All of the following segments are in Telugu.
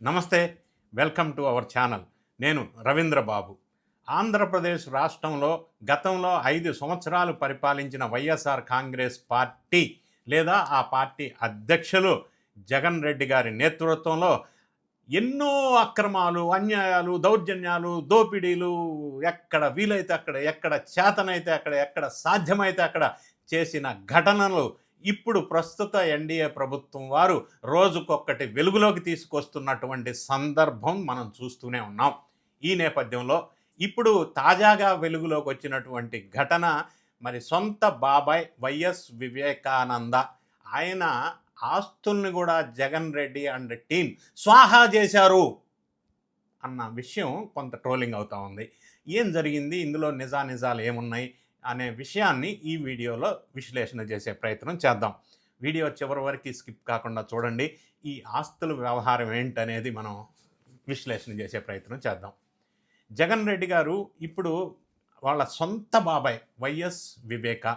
నమస్తే వెల్కమ్ టు అవర్ ఛానల్. నేను రవీంద్ర బాబు ఆంధ్రప్రదేశ్ రాష్ట్రంలో గతంలో ఐదు సంవత్సరాలు పరిపాలించిన వైఎస్ఆర్ కాంగ్రెస్ పార్టీ లేదా ఆ పార్టీ అధ్యక్షులు జగన్ రెడ్డి గారి నేతృత్వంలో ఎన్నో అక్రమాలు అన్యాయాలు దౌర్జన్యాలు దోపిడీలు ఎక్కడ వీలైతే అక్కడ ఎక్కడ చేతనైతే అక్కడ ఎక్కడ సాధ్యమైతే అక్కడ చేసిన ఘటనలు ఇప్పుడు ప్రస్తుత ఎన్డీఏ ప్రభుత్వం వారు రోజుకొక్కటి వెలుగులోకి తీసుకొస్తున్నటువంటి సందర్భం మనం చూస్తూనే ఉన్నాం. ఈ నేపథ్యంలో ఇప్పుడు తాజాగా వెలుగులోకి వచ్చినటువంటి ఘటన మరి సొంత బాబాయ్ వైఎస్ వివేకానంద. ఆయన ఆస్తుల్ని కూడా జగన్ రెడ్డి అండ్ టీం స్వాహా చేశారు అన్న విషయం కొంత ట్రోలింగ్ అవుతా ఉంది. ఏం జరిగింది? ఇందులో నిజానిజాలు ఏమున్నాయి? అనే విషయాన్ని ఈ వీడియోలో విశ్లేషణ చేసే ప్రయత్నం చేద్దాం. వీడియో చివరి వరకు స్కిప్ కాకుండా చూడండి. ఈ ఆస్తుల వ్యవహారం ఏంటనేది మనం విశ్లేషణ చేసే ప్రయత్నం చేద్దాం. జగన్ రెడ్డి గారు ఇప్పుడు వాళ్ళ సొంత బాబాయ్ వైఎస్ వివేక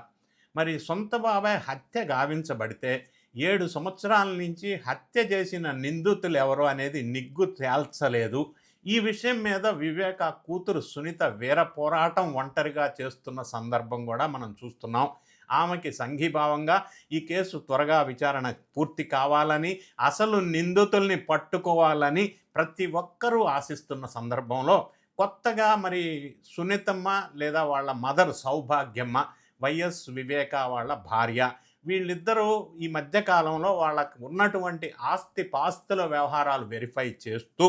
మరి సొంత బాబాయ్ హత్య గావించబడితే ఏడు సంవత్సరాల నుంచి హత్య చేసిన నిందితులు ఎవరు అనేది నిగ్గు తేల్చలేదు. ఈ విషయం మీద వివేక కూతురు సునీత వీర పోరాటం ఒంటరిగా చేస్తున్న సందర్భం కూడా మనం చూస్తున్నాం. ఆమెకి సంఘీభావంగా ఈ కేసు త్వరగా విచారణ పూర్తి కావాలని అసలు నిందితుల్ని పట్టుకోవాలని ప్రతి ఒక్కరూ ఆశిస్తున్న సందర్భంలో కొత్తగా మరి సునీతమ్మ లేదా వాళ్ళ మదర్ సౌభాగ్యమ్మ వైఎస్ వివేక వాళ్ళ భార్య వీళ్ళిద్దరూ ఈ మధ్యకాలంలో వాళ్ళకు ఉన్నటువంటి ఆస్తి పాస్తుల వ్యవహారాలు వెరిఫై చేస్తూ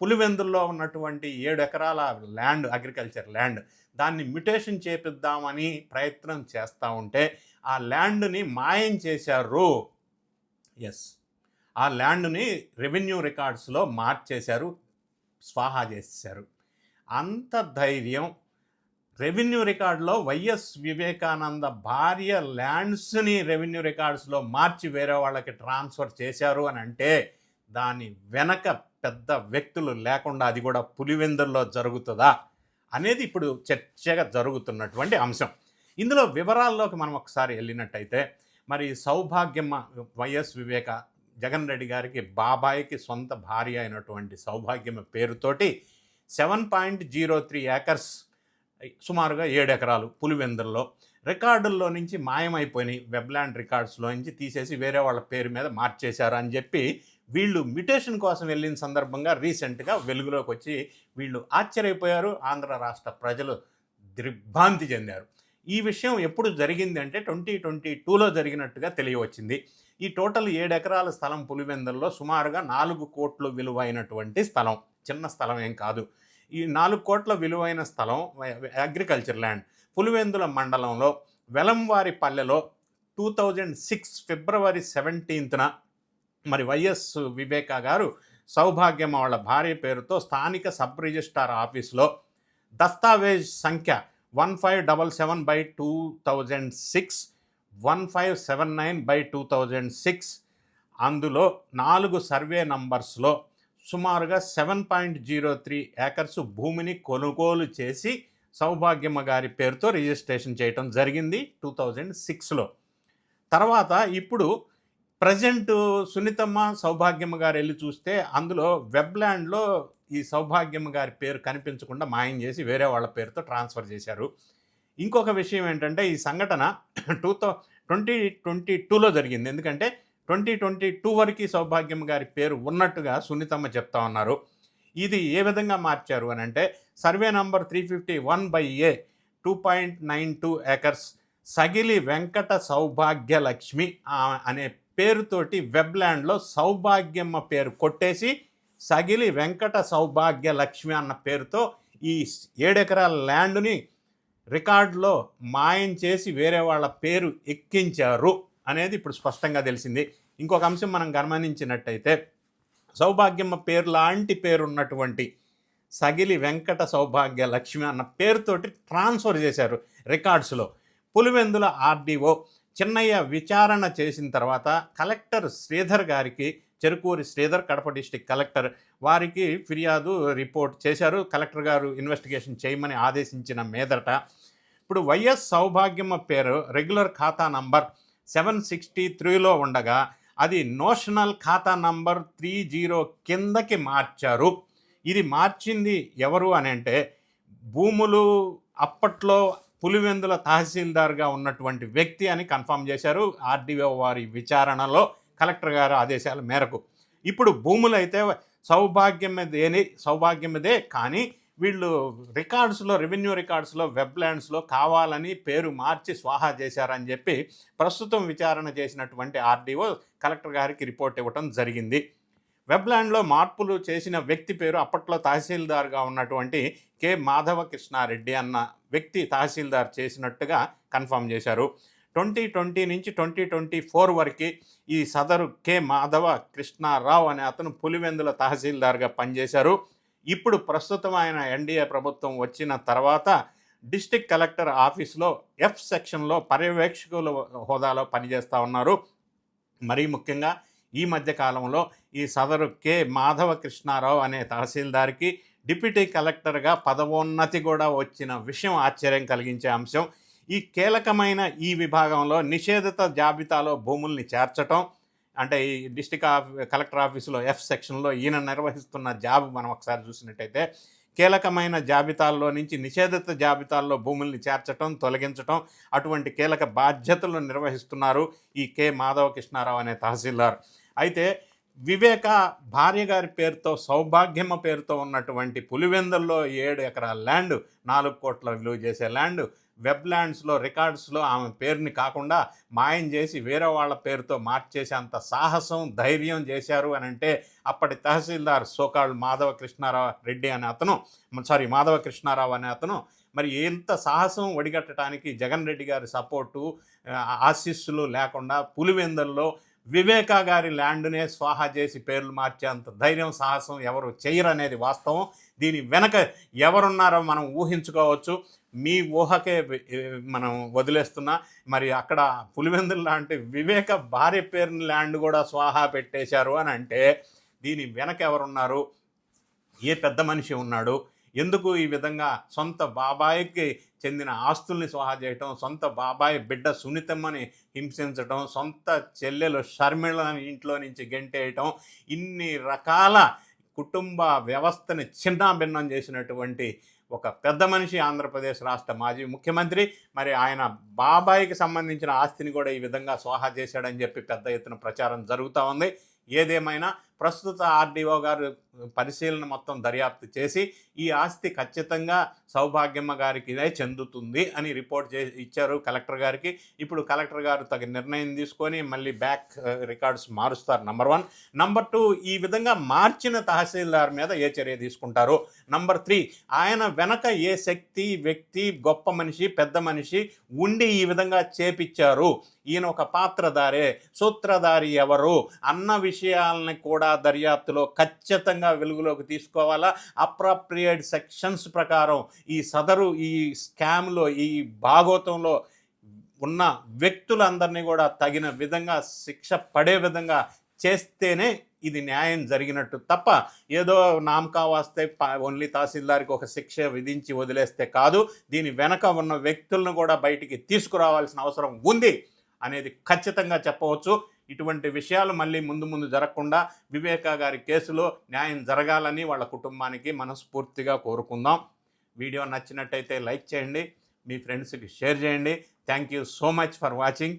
పులివెందుల్లో ఉన్నటువంటి ఏడు ఎకరాల ల్యాండ్ అగ్రికల్చర్ ల్యాండ్ దాన్ని మ్యుటేషన్ చేపిద్దామని ప్రయత్నం చేస్తూ ఉంటే ఆ ల్యాండ్ని మాయం చేశారు. ఎస్ ఆ ల్యాండ్ని రెవెన్యూ రికార్డ్స్లో మార్చేశారు స్వాహా చేశారు. అంత ధైర్యం. రెవెన్యూ రికార్డులో వైఎస్ వివేకానంద భార్య ల్యాండ్స్ని రెవెన్యూ రికార్డ్స్లో మార్చి వేరే వాళ్ళకి ట్రాన్స్ఫర్ చేశారు అని అంటే దాని వెనక పెద్ద వ్యక్తులు లేకుండా అది కూడా పులివెందుల్లో జరుగుతుందా అనేది ఇప్పుడు చర్చగా జరుగుతున్నటువంటి అంశం. ఇందులో వివరాల్లోకి మనం ఒకసారి వెళ్ళినట్టయితే మరి సౌభాగ్యమ్మ వైఎస్ వివేక జగన్ రెడ్డి గారికి బాబాయికి సొంత భార్య అయినటువంటి సౌభాగ్యమ్మ పేరుతోటి seven point zero three acres సుమారుగా ఏడు ఎకరాలు పులివెందుల్లో. రికార్డుల్లో నుంచి మాయమైపోయినాయి. వెబ్లాండ్ రికార్డ్స్లో నుంచి తీసేసి వేరే వాళ్ళ పేరు మీద మార్చేశారు అని చెప్పి వీళ్ళు మ్యుటేషన్ కోసం వెళ్ళిన సందర్భంగా రీసెంట్గా వెలుగులోకి వచ్చి వీళ్ళు ఆశ్చర్యపోయారు. ఆంధ్ర రాష్ట్ర ప్రజలు దిగ్భ్రాంతి చెందారు. ఈ విషయం ఎప్పుడు జరిగింది అంటే ట్వంటీ ట్వంటీ టూలో జరిగినట్టుగా తెలియవచ్చింది. ఈ టోటల్ ఏడు ఎకరాల స్థలం పులివెందుల్లో సుమారుగా నాలుగు కోట్లు విలువైనటువంటి స్థలం. చిన్న స్థలం ఏం కాదు. ఈ నాలుగు కోట్ల విలువైన స్థలం అగ్రికల్చర్ ల్యాండ్. పులివెందుల మండలంలో వెలంవారి పల్లెలో టూ థౌజండ్ సిక్స్ ఫిబ్రవరి సెవెంటీన్త్న మరి వైఎస్ వివేకా గారు సౌభాగ్యం వాళ్ళ భార్య పేరుతో స్థానిక సబ్ రిజిస్ట్రార్ ఆఫీస్లో దస్తావేజ్ సంఖ్య one five double seven by two thousand six one five seven nine by two thousand six. అందులో నాలుగు సర్వే నంబర్స్లో సుమారుగా seven point zero three acres భూమిని కొనుగోలు చేసి సౌభాగ్యమ్మ గారి పేరుతో రిజిస్ట్రేషన్ చేయటం జరిగింది టూ థౌజండ్ సిక్స్లో. తర్వాత ఇప్పుడు ప్రజెంట్ సునీతమ్మ సౌభాగ్యమ్మ గారు వెళ్ళి చూస్తే అందులో వెబ్ల్యాండ్లో ఈ సౌభాగ్యమ్మ గారి పేరు కనిపించకుండా మాయం చేసి వేరే వాళ్ళ పేరుతో ట్రాన్స్ఫర్ చేశారు. ఇంకొక విషయం ఏంటంటే ఈ సంఘటన టూ థౌ ట్వంటీ ట్వంటీ టూలో జరిగింది. ఎందుకంటే ట్వంటీ ట్వంటీ టూ వరకు సౌభాగ్యం గారి పేరు ఉన్నట్టుగా సునీతమ్మ చెప్తా ఉన్నారు. ఇది ఏ విధంగా మార్చారు అని అంటే survey number three fifty one by A two point nine two acres Sagili Venkata Saubhagya Lakshmi అనే పేరుతోటి వెబ్లాండ్లో సౌభాగ్యమ్మ పేరు కొట్టేసి సగిలి వెంకట సౌభాగ్య లక్ష్మి అన్న పేరుతో ఈ ఏడెకరాల ల్యాండ్ని రికార్డులో మాయం చేసి వేరే వాళ్ళ పేరు ఎక్కించారు అనేది ఇప్పుడు స్పష్టంగా తెలిసింది. ఇంకొక అంశం మనం గమనించినట్టయితే సౌభాగ్యమ్మ పేరు లాంటి పేరు ఉన్నటువంటి సగిలి వెంకట సౌభాగ్య లక్ష్మి అన్న పేరుతోటి ట్రాన్స్ఫర్ చేశారు రికార్డ్స్లో. పులివెందుల ఆర్డీఓ చిన్నయ్య విచారణ చేసిన తర్వాత కలెక్టర్ శ్రీధర్ గారికి చెరుకూరి శ్రీధర్ కడప డిస్టిక్ కలెక్టర్ వారికి ఫిర్యాదు రిపోర్ట్ చేశారు. కలెక్టర్ గారు ఇన్వెస్టిగేషన్ చేయమని ఆదేశించిన మీదట ఇప్పుడు వైఎస్ సౌభాగ్యమ్మ పేరు రెగ్యులర్ ఖాతా నంబర్ సెవెన్ సిక్స్టీ త్రీలో ఉండగా అది నోషనల్ ఖాతా నంబర్ త్రీ జీరో కిందకి మార్చారు. ఇది మార్చింది ఎవరు అని అంటే భూములు అప్పట్లో పులివెందుల తహసీల్దార్గా ఉన్నటువంటి వ్యక్తి అని కన్ఫర్మ్ చేశారు ఆర్డీఓ వారి విచారణలో కలెక్టర్ గారి ఆదేశాల మేరకు. ఇప్పుడు భూములు అయితే సౌభాగ్యమేదేని సౌభాగ్యమదే కానీ వీళ్ళు రికార్డ్స్లో రెవెన్యూ రికార్డ్స్లో వెబ్ ల్యాండ్స్లో కావాలని పేరు మార్చి స్వాహా చేశారని చెప్పి ప్రస్తుతం విచారణ చేసినటువంటి ఆర్డీఓ కలెక్టర్ గారికి రిపోర్ట్ ఇవ్వటం జరిగింది. వెబ్లాండ్లో మార్పులు చేసిన వ్యక్తి పేరు అప్పట్లో తహసీల్దార్గా ఉన్నటువంటి కె. మాధవ కృష్ణారెడ్డి అన్న వ్యక్తి తహసీల్దార్ చేసినట్టుగా కన్ఫర్మ్ చేశారు. ట్వంటీ ట్వంటీ నుంచి ట్వంటీ ట్వంటీ ఫోర్ వరకు ఈ సదరు కె. మాధవ కృష్ణారావు అనే అతను పులివెందుల తహసీల్దార్గా పనిచేశారు. ఇప్పుడు ప్రస్తుతం ఆయన ఎన్డీఏ ప్రభుత్వం వచ్చిన తర్వాత డిస్టిక్ కలెక్టర్ ఆఫీస్లో ఎఫ్ సెక్షన్లో పర్యవేక్షకుల హోదాలో పనిచేస్తూ ఉన్నారు. మరీ ముఖ్యంగా ఈ మధ్య కాలంలో ఈ సదరు కె మాధవ కృష్ణారావు అనే తహసీల్దార్కి డిప్యూటీ కలెక్టర్గా పదవోన్నతి కూడా వచ్చిన విషయం ఆశ్చర్యం కలిగించే అంశం. ఈ కీలకమైన ఈ విభాగంలో నిషేధిత జాబితాలో భూముల్ని చేర్చటం అంటే ఈ డిస్టిక్ ఆఫ్ కలెక్టర్ ఆఫీసులో ఎఫ్ సెక్షన్లో ఈయన నిర్వహిస్తున్న జాబ్ మనం ఒకసారి చూసినట్టయితే కీలకమైన జాబితాల్లో నుంచి నిషేధిత జాబితాల్లో భూముల్ని చేర్చటం తొలగించటం అటువంటి కీలక బాధ్యతలు నిర్వహిస్తున్నారు ఈ కె మాధవ కృష్ణారావు అనే తహసీల్దార్. అయితే వివేక భార్య గారి పేరుతో సౌభాగ్యమ్మ పేరుతో ఉన్నటువంటి పులివెందుల్లో ఏడు ఎకరాల ల్యాండ్ నాలుగు కోట్ల విలువ చేసే ల్యాండ్ వెబ్ ల్యాండ్స్లో రికార్డ్స్లో ఆమె పేరుని కాకుండా మాయం చేసి వేరే వాళ్ళ పేరుతో మార్చేసే అంత సాహసం ధైర్యం చేశారు అని అంటే అప్పటి తహసీల్దార్ సోకాళ్ళు మాధవ కృష్ణారావు రెడ్డి అనే అతను సారీ మాధవ కృష్ణారావు అనే అతను మరి ఎంత సాహసం ఒడిగట్టడానికి జగన్ రెడ్డి గారి సపోర్టు ఆశీస్సులు లేకుండా పులివెందుల్లో వివేకా గారి ల్యాండ్నే స్వాహా చేసి పేర్లు మార్చేంత ధైర్యం సాహసం ఎవరు చేయరనేది వాస్తవం. దీని వెనక ఎవరున్నారో మనం ఊహించుకోవచ్చు. మీ ఊహకే మనం వదిలేస్తున్నా. మరి అక్కడ పులివెందులు లాంటి వివేక భార్య పేరుని ల్యాండ్ కూడా స్వాహా పెట్టేశారు అని అంటే దీని వెనక ఎవరున్నారు? ఏ పెద్ద మనిషి ఉన్నాడు? ఎందుకు ఈ విధంగా సొంత బాబాయికి చెందిన ఆస్తుల్ని స్వాహా చేయటం సొంత బాబాయ్ బిడ్డ సునీతమ్మని హింసించటం సొంత చెల్లెలు షర్మిళని ఇంట్లో నుంచి గెంటేయటం ఇన్ని రకాల కుటుంబ వ్యవస్థని చిన్నాభిన్నం చేసినటువంటి ఒక పెద్ద మనిషి ఆంధ్రప్రదేశ్ రాష్ట్ర మాజీ ముఖ్యమంత్రి. మరి ఆయన బాబాయికి సంబంధించిన ఆస్తిని కూడా ఈ విధంగా స్వాహా చేశాడని చెప్పి పెద్ద ఎత్తున ప్రచారం జరుగుతూ ఉంది. ఏదేమైనా ప్రస్తుత ఆర్డీఓ గారు పరిశీలన మొత్తం దర్యాప్తు చేసి ఈ ఆస్తి ఖచ్చితంగా సౌభాగ్యమ్మ గారికి చెందుతుంది అని రిపోర్ట్ చే ఇచ్చారు కలెక్టర్ గారికి. ఇప్పుడు కలెక్టర్ గారు తగిన నిర్ణయం తీసుకొని మళ్ళీ బ్యాక్ రికార్డ్స్ మారుస్తారు నంబర్ వన్. నంబర్ టూ ఈ విధంగా మార్చిన తహసీల్దార్ మీద ఏ చర్య తీసుకుంటారు? నంబర్ త్రీ ఆయన వెనక ఏ శక్తి వ్యక్తి గొప్ప మనిషి పెద్ద మనిషి ఉండి ఈ విధంగా చేపిచ్చారు? ఈయన ఒక పాత్రధారే సూత్రధారి ఎవరు? అన్న విషయాలని కూడా దర్యాప్తులో ఖచ్చితంగా వెలుగులోకి తీసుకోవాలా? అప్రాప్రియేట్ సెక్షన్స్ ప్రకారం ఈ సదరు ఈ స్కామ్లో ఈ భాగోతంలో ఉన్న వ్యక్తులందరినీ కూడా తగిన విధంగా శిక్ష పడే విధంగా చేస్తేనే ఇది న్యాయం జరిగినట్టు తప్ప ఏదో నామకా వాస్తే ఓన్లీ తహసీల్దార్కి ఒక శిక్ష విధించి వదిలేస్తే కాదు దీని వెనక ఉన్న వ్యక్తులను కూడా బయటికి తీసుకురావాల్సిన అవసరం ఉంది అనేది ఖచ్చితంగా చెప్పవచ్చు. ఇటువంటి విషయాలు మళ్ళీ ముందు ముందు జరగకుండా వివేకా గారి కేసులో న్యాయం జరగాలని వాళ్ళ కుటుంబానికి మనస్ఫూర్తిగా కోరుకుందాం. వీడియో నచ్చినట్టయితే లైక్ చేయండి మీ ఫ్రెండ్స్కి షేర్ చేయండి. Thank you so much for watching.